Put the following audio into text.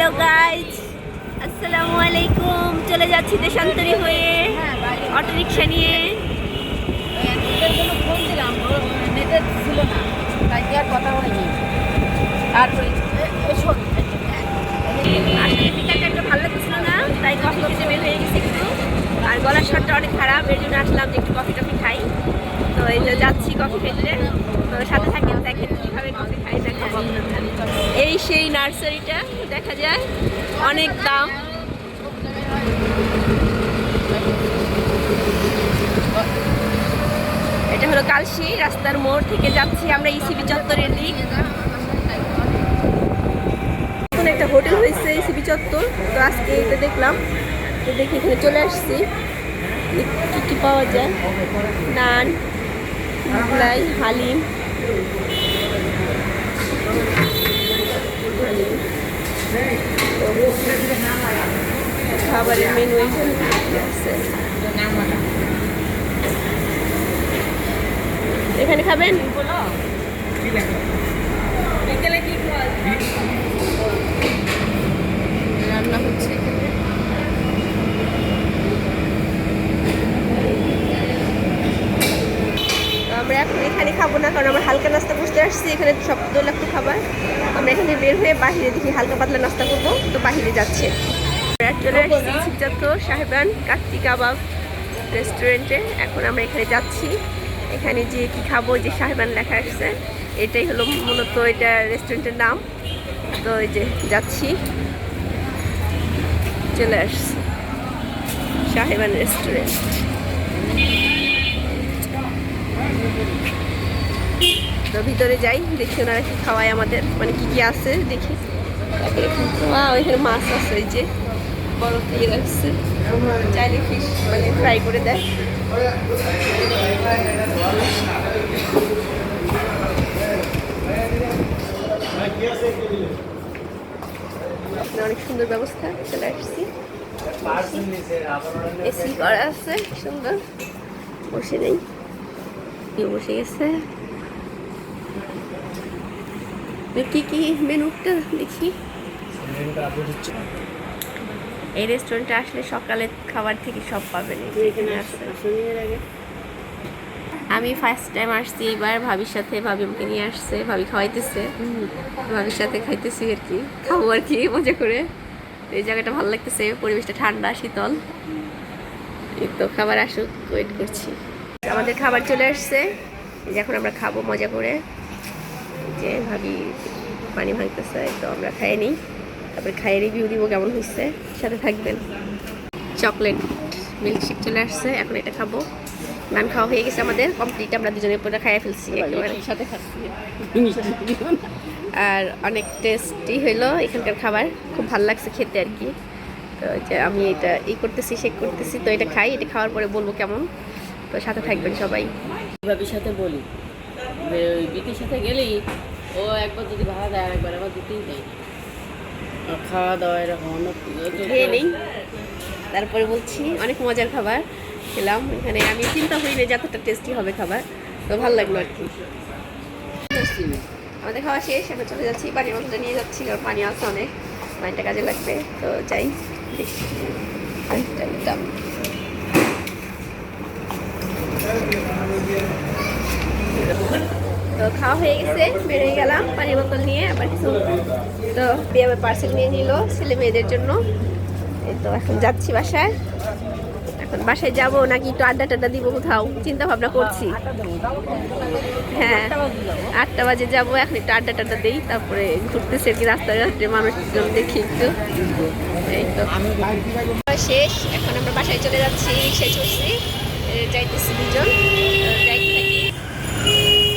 Hello guys আসসালামু আলাইকুম চলে যাচ্ছি দেশান্তরী হয়ে অটো রিক্সা নিয়ে। তাই আর কথা তারপরে ভালো লাগছিল না, তাই কফি হয়ে আর গলার স্বাদটা অনেক খারাপ, এর জন্য আসলাম যে একটু কফি টফি খাই। তো এই যে যাচ্ছি কফি খেতে। তো সাথে থাকি দেখেন কীভাবে কফি খাই দেখাবো এই সেই নার্সারিটা দেখা যায়। অনেক দাম। এটা হলো কালশি, রাস্তার মোড় থেকে যাচ্ছি আমরা ইসিবি চত্বরের দিক। এখন একটা হোটেল হয়েছে ইসিবি চত্বর, তো আজকে এটা দেখলাম। তো দেখি এখানে চলে আসছি। কী কী পাওয়া যায়। নান, মোগলাই, হালিম। খাবারের মেনু এখানে আছে এখানে খাবেন বিকেলে কি খাওয়া রান্না হচ্ছে এখানে তো আমরা এখন খাব না কারণ আমরা হালকা নাস্তা করতে আসছি এখানে সব দোলাক্ত খাবার। আমরা এখানে বের হয়ে বাহিরে দেখি হালকা পাতলা নাস্তা করব তো বাহিরে যাচ্ছে। চলে আসছি সিদ্ধার্থ সাহেবান কাত্তি কাবাব রেস্টুরেন্টে এখন আমরা এখানে যাচ্ছি। এখানে যে কি খাব যে সাহেবান লেখা আসছে। এটাই হলো মূলত এটা রেস্টুরেন্টের নাম। তো এই যে যাচ্ছি। চলে আসছি। সাহেবান রেস্টুরেন্ট তো ভিতরে যাই দেখি ওনারা কি খাওয়ায় আমাদের। মানে কি কি আছে দেখি। Wow, এখানে মাছ আছে এই যে বড় দিয়ে রাখছে চাইলে ফিশ মানে ফ্রাই করে দেয়। অনেক সুন্দর ব্যবস্থা চলে আসছি। এসি করা আছে সুন্দর। বসে নেই। বসে গেছে? কি কি মেনুটা দেখি? এই রেস্টুরেন্টে আসলে সকালে খাবার থেকে সব পাবেন আমি ফার্স্ট টাইম আসছি এবার ভাবির সাথে ভাবি আমাকে নিয়ে আসছে ভাবি খাওয়াইতেছে। ভাবির সাথে খাইতেছি আর কি খাব আর কি মজা করে। এই জায়গাটা ভালো লাগতেছে পরিবেশটা ঠান্ডা শীতল। এই তো খাবার আসুক ওয়েট করছি। আমাদের খাবার চলে আসছে। যে এখন আমরা খাব মজা করে। যে ভাবি পানি ভাঙতেছে তো আমরা খাই নিই তারপরে খাইয়ে রিভিউ দিব কেমন হয়েছে সাথে থাকবেন। চকলেট মিল্কশেক চলে আসছে এখন এটা খাব। নান খাওয়া হয়ে গেছে আমাদের কমপ্লিট আমরা দুজনের পরে খাইয়ে ফেলছি একেবারে। সাথে খাচ্ছি। আর অনেক টেস্টি হলো এখানকার খাবার। খুব ভালো লাগছে খেতে আর কি। তো যে আমি এটা ই করতেছি শেক করতেছি। তো এটা খাই এটা খাওয়ার পরে বলব কেমন। তো সাথে থাকবেন সবাই। ভাবির সাথে বলি। বিটির সাথে গেলেই ও একবার যদি ভাড়া দেয় একবার আবার দিতেই দেয়। খাওয়া দাওয়া এরকম খেয়ে নেই। তারপরে বলছি অনেক মজার খাবার খেলাম। এখানে আমি চিন্তা করিনি যে এতটা টেস্টি হবে খাবার। তো ভালো লাগল আর কি। আমাদের খাওয়া শেষ এখন চলে যাচ্ছি পানির বোতলটা নিয়ে যাচ্ছি কারণ পানি আছে অনেক। পানিটা কাজে লাগবে। তো যাই দেখি। তো খাওয়া হয়ে গেছে বেরিয়ে গেলাম পানির বোতল নিয়ে আবার কিছু তো বিয়ে পার্সেল নিয়ে নিল ছেলে মেয়েদের জন্য। এই তো এখন যাচ্ছি বাসায়। এখন বাসায় যাব নাকি একটু আড্ডা টাড্ডা দিব কোথাও? চিন্তা ভাবনা করছি। হ্যাঁ আটটা বাজে যাব এখন একটু আড্ডা টাড্ডা দিই তারপরে ঘুরতেছি কি রাস্তাঘাটে মানুষজন দেখি একটু। এই তো। শেষ এখন আমরা বাসায় চলে যাচ্ছি শেষ হচ্ছি। যাইতেছি দুজন। যাইতে থাকি।